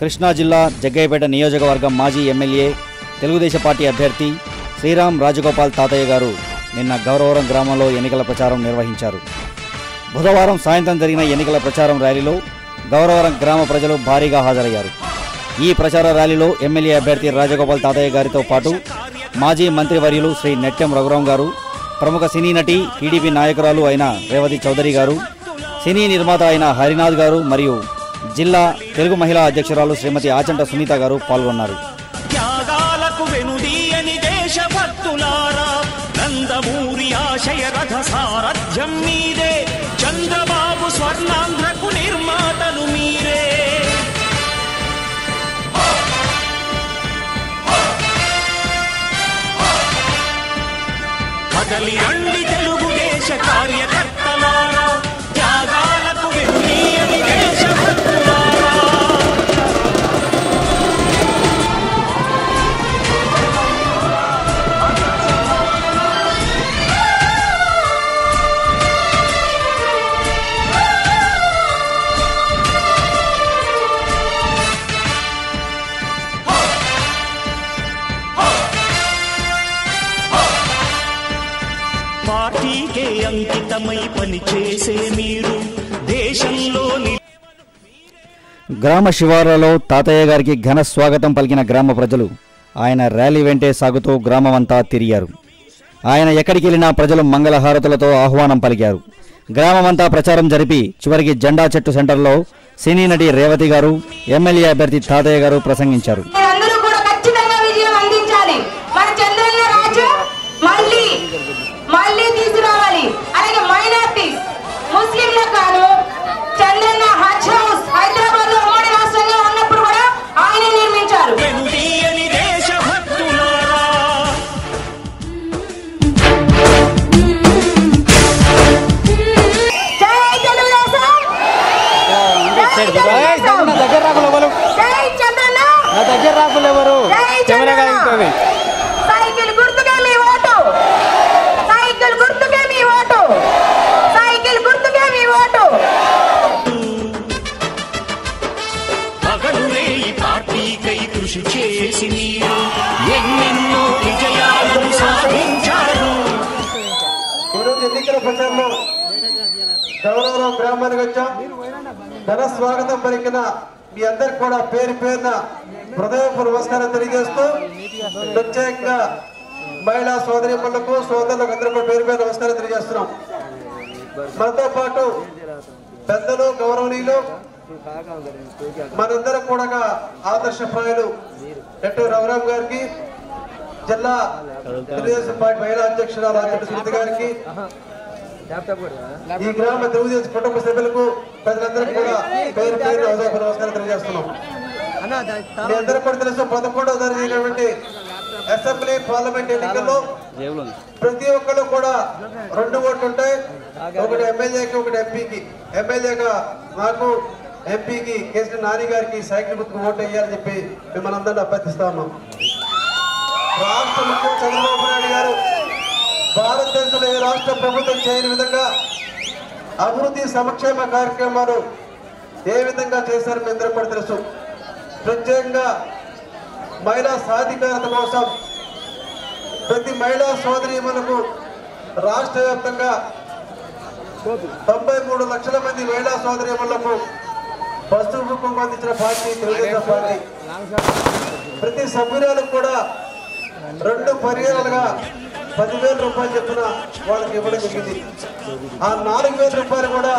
కృష్ణా జిల్లా జగ్గయ్యపేట నియోజకవర్గం మాజీ ఎమ్మెల్యే తెలుగుదేశం పార్టీ అభ్యర్థి శ్రీరామ్ రాజగోపాల్ తాతయ్య గారు నిన్న గౌరవరం గ్రామంలో ఎన్నికల ప్రచారం నిర్వహించారు. బుధవారం సాయంత్రం జరిగిన ఎన్నికల ప్రచారం ర్యాలీలో గౌరవరం గ్రామ ప్రజలు భారీగా హాజరయ్యారు. ఈ ప్రచార ర్యాలీలో ఎమ్మెల్యే అభ్యర్థి రాజగోపాల్ తాతయ్య గారితో పాటు మాజీ మంత్రివర్యులు శ్రీ నెట్టెం రఘురాం గారు ప్రముఖ సినీ నటి టీడీపీ నాయకురాలు అయిన రేవతి చౌదరి గారు సినీ నిర్మాత అయిన హరినాథ్ గారు మరియు జిల్లా తెలుగు మహిళా అధ్యక్షురాలు శ్రీమతి ఆచంట సునీత గారు పాల్గొన్నారు. త్యాగాలకు వెనుదీయని దేశభక్తులారా నందమూరి ఆశయ రథ సారథ్యం మీరే చంద్రబాబు స్వర్ణాంధ్రకు నిర్మాతలు మీరే. కదలి అంకితమై పనిచేసే మీరు దేశంలోని గ్రామ శివార్లలో తాతయ్య గారికి ఘన స్వాగతం పలికిన గ్రామ ప్రజలు ఆయన ర్యాలీ వెంటే సాగుతూ గ్రామమంతా తిరిగారు. ఆయన ఎక్కడికి వెళ్ళినా ప్రజలు మంగళహారతులతో ఆహ్వానం పలికారు. గ్రామమంతా ప్రచారం జరిపి చివరికి జెండా చెట్టు సెంటర్లో సినీ నటి రేవతి గారు ఎమ్మెల్యే అభ్యర్థి తాతయ్య గారు ప్రసంగించారు. గౌరవరావు గ్రామానికి వచ్చాం. ధన స్వాగతం పలికిన మీ అందరికి కూడా పేరు పేరున హృదయపూర్వ నమస్కారం తెలియజేస్తూ ప్రత్యేకంగా మహిళా సోదరిమ్మలకు సోదరులకు అందరికీ పేరు పేరు నమస్కారం తెలియజేస్తున్నాం. మనతో పాటు పెద్దలు గౌరవనీయులు మనందరం కూడా ఆదర్శప్రాయులు ఎట్టు రఘురామ్ గారికి జిల్లా తెలుగుదేశం పార్టీ మహిళా అధ్యక్షురాలు ఆచంట సునీత గారికి ఈ గ్రామ తెలుగుదేశం కుటుంబ సభ్యులకు ప్రజలందరికీ కూడా పేరు పేరు నమస్కారం తెలియజేస్తున్నాం. మీ అందరికీ కూడా తెలుసు పదకొండవ తారీఖు జరిగినటువంటి అసెంబ్లీ పార్లమెంట్ ఎన్నికల్లో ప్రతి ఒక్కరు కూడా రెండు ఓట్లు ఉంటాయి. ఒకటి ఎమ్మెల్యేకి ఒకటి ఎంపీకి. ఎమ్మెల్యేగా నాకు ఎంపీకి కేసీ నాని గారికి సైకిల్ గుర్తుకు ఓటు వేయాలని చెప్పి మిమ్మల్ని అందరినీ అభ్యర్థిస్తా ఉన్నాం. రాష్ట్ర ముఖ్యమంత్రి చంద్రబాబు నాయుడు గారు భారతదేశంలో ఏ రాష్ట్ర ప్రభుత్వం చేయని విధంగా అభివృద్ధి సంక్షేమ కార్యక్రమాలు ఏ విధంగా చేశారు మీ అందరూ కూడా తెలుసు. ప్రత్యేకంగా మహిళా సాధికారత కోసం ప్రతి మహిళా సోదరీమణులకు రాష్ట్ర వ్యాప్తంగా తొంభై మూడు లక్షల మంది మహిళా సోదరీమణులకు బస్సు కుంకుమ అందించిన పార్టీ తెలుగుదేశం పార్టీ. ప్రతి సభ్యురాలకు కూడా రెండు పర్యాలుగా పదివేల రూపాయలు చెప్పిన వాళ్ళకి ఇవ్వడం జరిగింది. ఆ నాలుగు వేల రూపాయలు కూడా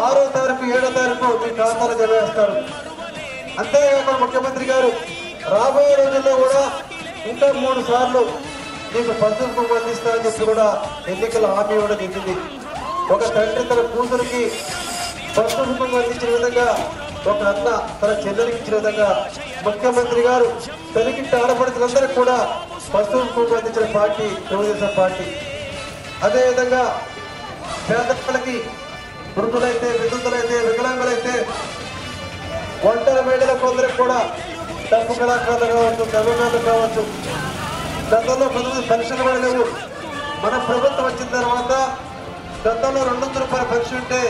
ఆరో తారీఖు ఏడో తారీఖు మీ ఖాతాలో జమ చేస్తారు అంతేకాకుండా ముఖ్యమంత్రి గారు రాబోయే రోజుల్లో కూడా ఇంకా మూడు సార్లు మీకు పసుపు అందిస్తారని చెప్పి కూడా ఎన్నికల హామీ ఇవ్వడం జరిగింది. ఒక తండ్రి తన కూతురికి పసుపు అందించిన విధంగా ఒక అన్న తన చెల్లెలికి ఇచ్చిన విధంగా ముఖ్యమంత్రి గారు తెలుగింటి ఆడపడుతులందరికీ కూడా పసుపు అందించిన పార్టీ తెలుగుదేశం పార్టీ. అదేవిధంగా పేదలకి వృద్ధులైతే విధులైతే వికలాంగులైతే ఒంటరి మహిళల కొందరికి కూడా డబ్బు కళాకారులు కావచ్చు తమిళనాడు కావచ్చు గతంలో కొంతమంది పెన్షన్ పడలేవు మన ప్రభుత్వం వచ్చిన తర్వాత గతంలో రెండు వందల రూపాయల పెన్షన్ ఉంటే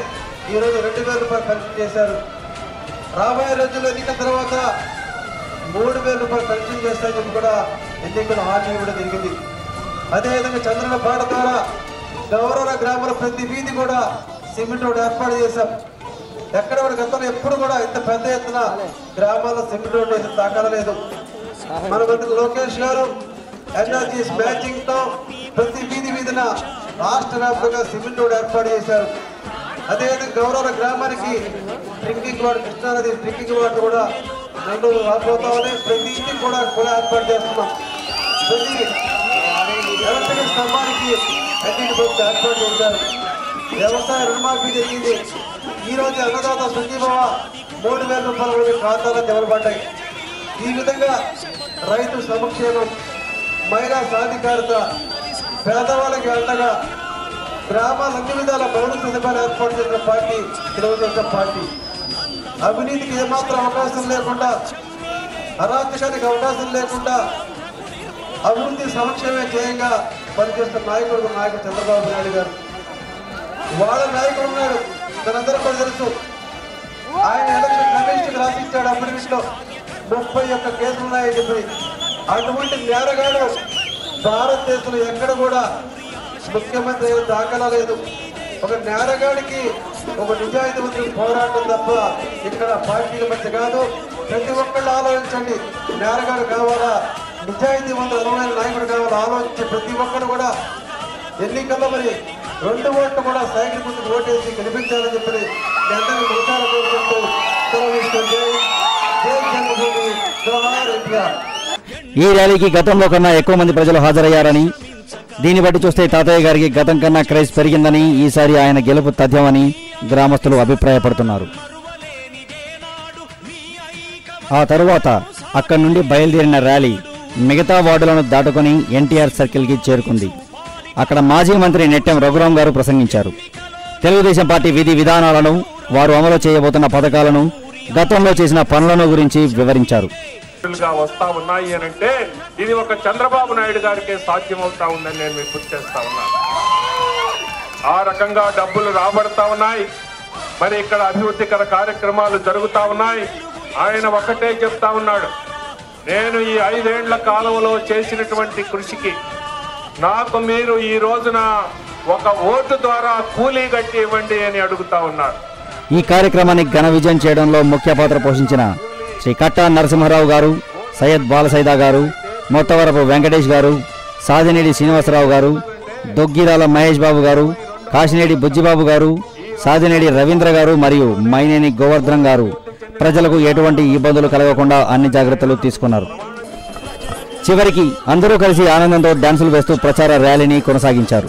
ఈరోజు రెండు వేల రూపాయల పెన్షన్ చేశారు. రాబోయే రోజుల్లో ఎన్నికల తర్వాత మూడు వేల రూపాయలు పెన్షన్ చేస్తాయని చెప్పి కూడా ఎన్నికల హామీ ఇవ్వడం జరిగింది. అదేవిధంగా చంద్రుల పాట ద్వారా గౌరవ గ్రామాల ప్రతి వీధి కూడా సిమెంట్ రోడ్ ఏర్పాటు చేశాం. ఎక్కడ కూడా గతంలో ఎప్పుడు కూడా ఇంత పెద్ద ఎత్తున గ్రామాల్లో సిమెంట్ రోడ్ వేసిన తాకలేదు మన మంత్రి లోకేష్ గారు ఎన్ఆర్జీఎస్ మ్యాచింగ్తో ప్రతి వీధి వీధిన రాష్ట్ర వ్యాప్తంగా సిమెంట్ రోడ్ ఏర్పాటు చేశారు. అదేవిధంగా గౌరవ గ్రామానికి డ్రింకింగ్ వాటర్ కృష్ణానది డ్రింకింగ్ వాటర్ కూడా రెండు రాబోతా ప్రతిదీ కూడా కూడా ఏర్పాటు చేస్తున్నాం. ప్రతి ఎలక్ట్రిక్ స్తంభానికి అన్నింటి ప్రభుత్వం ఏర్పాటు చేశారు. వ్యవసాయ రుణమాఫీ జరిగింది. ఈ రోజు అన్నదాత సంజీవవ మూడు వేల రూపాయల మంది ఖాతాలో జమలబడ్డాయి ఈ విధంగా రైతు సంక్షేమం మహిళా సాధికారత పేదవాళ్ళకి అండగా గ్రామాల అన్ని విధాల పౌర సదుపాయాలు ఏర్పాటు చేసిన పార్టీ తెలుగుదేశం పార్టీ. అవినీతికి ఏమాత్రం అవకాశం లేకుండా అరాచకానికి అవకాశం లేకుండా అభివృద్ధి సంక్షేమే ధ్యేయంగా పనిచేస్తున్న నాయకుడు నాయకుడు చంద్రబాబు నాయుడు గారు. వాళ్ళ నాయకుడు ఉన్నాడు తనందరూ కూడా తెలుసు. ఆయన ఎలక్షన్ కమిషన్ రాసిచ్చాడు అఫిడవిట్లో ముప్పై ఒక్క కేసులు ఉన్నాయని చెప్పి. అటువంటి నేరగాడు భారతదేశంలో ఎక్కడ కూడా ముఖ్యమంత్రి దాఖలా లేదు. ఒక నేరగాడికి ఒక నిజాయితీ పోరాటం తప్ప ఇక్కడ పార్టీల మధ్య కాదు. ప్రతి ఒక్కళ్ళు ఆలోచించండి. నేరగాడు కావాలా? నిజాయితీ మంత్రి అనువైన నాయకుడు కావాలా? ఆలోచించి ప్రతి ఒక్కరు కూడా ఎన్నికల్లో మరి రెండు ఓట్లు కూడా సైకిల్ ముందుకు ఓటేసి గెలిపించాలని చెప్పి మీ అందరినీ మనసారా కోరుకుంటూ ఈ ర్యాలీకి గతంలో కన్నా ఎక్కువ మంది ప్రజలు హాజరయ్యారని దీన్ని బట్టి చూస్తే తాతయ్య గారికి గతం కన్నా క్రేజ్ పెరిగిందని ఈసారి ఆయన గెలుపు తథ్యమని గ్రామస్తులు అభిప్రాయపడుతున్నారు. ఆ తరువాత అక్కడి నుండి బయలుదేరిన ర్యాలీ మిగతా వార్డులను దాటుకుని ఎన్టీఆర్ సర్కిల్కి చేరుకుంది. అక్కడ మాజీ మంత్రి నెట్టెం రఘురాం గారు ప్రసంగించారు. తెలుగుదేశం పార్టీ విధి విధానాలను వారు అమలు చేయబోతున్న పథకాలను గతంలో చేసిన పనులను గురించి వివరించారు. వస్తా ఉన్నాయి అని అంటే ఇది ఒక చంద్రబాబు నాయుడు గారికే సాధ్యమవుతా ఉందని నేను మీకు గుర్తు చేస్తా ఉన్నాను. ఆ రకంగా డబ్బులు రాబడతా ఉన్నాయి. మరి ఇక్కడ అభివృద్ధికర కార్యక్రమాలు జరుగుతా ఉన్నాయి. ఆయన ఒకటే చెప్తా ఉన్నాడు. నేను ఈ ఐదేండ్ల కాలంలో చేసినటువంటి కృషికి నాకు మీరు ఈ రోజున ఒక ఓటు ద్వారా కూలీ కట్టి ఇవ్వండి అని అడుగుతా ఉన్నారు. ఈ కార్యక్రమాన్ని ఘన విజయం చేయడంలో ముఖ్య పాత్ర పోషించిన శ్రీ కట్టా నరసింహారావు గారు సయ్యద్ బాలసైదా గారు మొత్తవరపు వెంకటేష్ గారు సాదినేడి శ్రీనివాసరావు గారు దొగ్గిరాల మహేష్ బాబు గారు కాశినేడి బుజ్జిబాబు గారు సాజినేడి రవీంద్ర గారు మరియు మైనేని గోవర్ధన్ గారు ప్రజలకు ఎటువంటి ఇబ్బందులు కలగకుండా అన్ని జాగ్రత్తలు తీసుకున్నారు. చివరికి అందరూ కలిసి ఆనందంతో డాన్సులు వేస్తూ ప్రచార ర్యాలీని కొనసాగించారు.